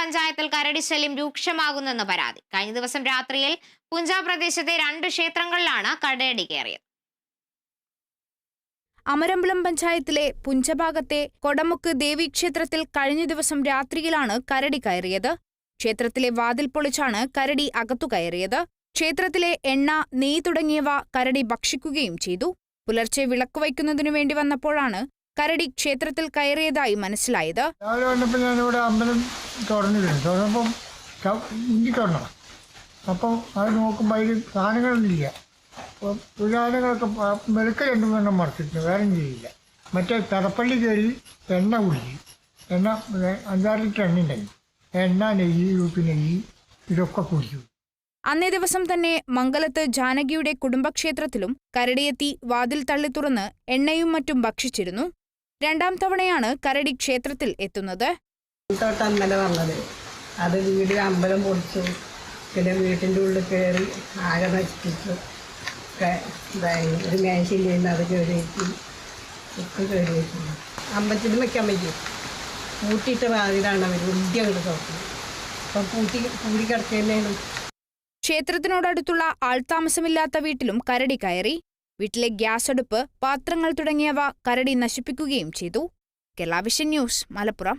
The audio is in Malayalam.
പഞ്ചായത്തിൽ കരടി ശല്യം രൂക്ഷമാകുന്നെന്ന് പരാതി. കഴിഞ്ഞ ദിവസം രാത്രിയിൽ പുഞ്ച പ്രദേശത്തെ രണ്ട് ക്ഷേത്രങ്ങളിലാണ് കരടി കയറിയത്. അമരമ്പലം പഞ്ചായത്തിലെ പുഞ്ചഭാഗത്തെ കൊടമുക്ക് ദേവീക്ഷേത്രത്തിൽ കഴിഞ്ഞ ദിവസം രാത്രിയിലാണ് കരടി കയറിയത്. ക്ഷേത്രത്തിലെ വാതിൽ പൊളിച്ചാണ് കരടി അകത്തു കയറിയത്. ക്ഷേത്രത്തിലെ എണ്ണ നെയ് തുടങ്ങിയവ കരടി ഭക്ഷിക്കുകയും ചെയ്തു. പുലർച്ചെ വിളക്ക് വയ്ക്കുന്നതിനു വേണ്ടി വന്നപ്പോഴാണ് കരടി ക്ഷേത്രത്തിൽ കയറിയതായി മനസ്സിലായത്. രാവിലെ വന്നപ്പോൾ ഞാനിവിടെ അമ്പലം തുറന്നിട്ടുണ്ട് തുറന്നപ്പം ക- ഇഞ്ചി തുറന്നു അപ്പം അത് നോക്കുമ്പോൾ അതിൽ സാധനങ്ങളൊന്നുമില്ല അപ്പം സാധനങ്ങളൊക്കെ വെളുക്ക രണ്ടു മൂന്നെണ്ണം മറച്ചിട്ടുണ്ട്. വേറെ ചെയ്യില്ല. മറ്റേ തടപ്പള്ളി കയറി എണ്ണ കുടിച്ചു എണ്ണ അഞ്ചാറ് ലിറ്റർ എണ്ണ ഉണ്ടായി. എണ്ണ നെയ്യ് ഉപ്പ് നെയ്യ് ഇതൊക്കെ കുടിച്ചു അന്നേ ദിവസം തന്നെ മംഗലത്ത് ജാനകിയുടെ കുടുംബക്ഷേത്രത്തിലും കരടിയെത്തി വാതിൽ തള്ളി തുറന്ന് എണ്ണയും മറ്റും ഭക്ഷിച്ചിരുന്നു. രണ്ടാം തവണയാണ് കരടി ക്ഷേത്രത്തിൽ എത്തുന്നത്. വന്നത്. അത് വീട് അമ്പലം പൊളിച്ചു. പിന്നെ വീട്ടിന്റെ ഉള്ളിൽ കയറി ആകെ നശിപ്പിച്ചു. ഇതായി. ഒരു മേശയില്ലായിരുന്നു. അത് കയറിയേറ്റി ഒക്കെ കയറിയേറ്റി അമ്പലത്തിൽ വയ്ക്കാൻ പറ്റും പൂട്ടിയിട്ട വാതിലാണ് അവർ വലിയ അങ്ങോട്ട് തുറക്കുന്നത്. അപ്പം പൂട്ടി പൂടി കിടക്കുന്നതിനും ക്ഷേത്രത്തിനോടടുത്തുള്ള ആൾതാമസമില്ലാത്ത വീട്ടിലും കരടി കയറി. വീട്ടിലെ ഗ്യാസ് അടുപ്പ് പാത്രങ്ങൾ തുടങ്ങിയവ കരടി നശിപ്പിക്കുകയും ചെയ്തു. Kerala vision news Malappuram.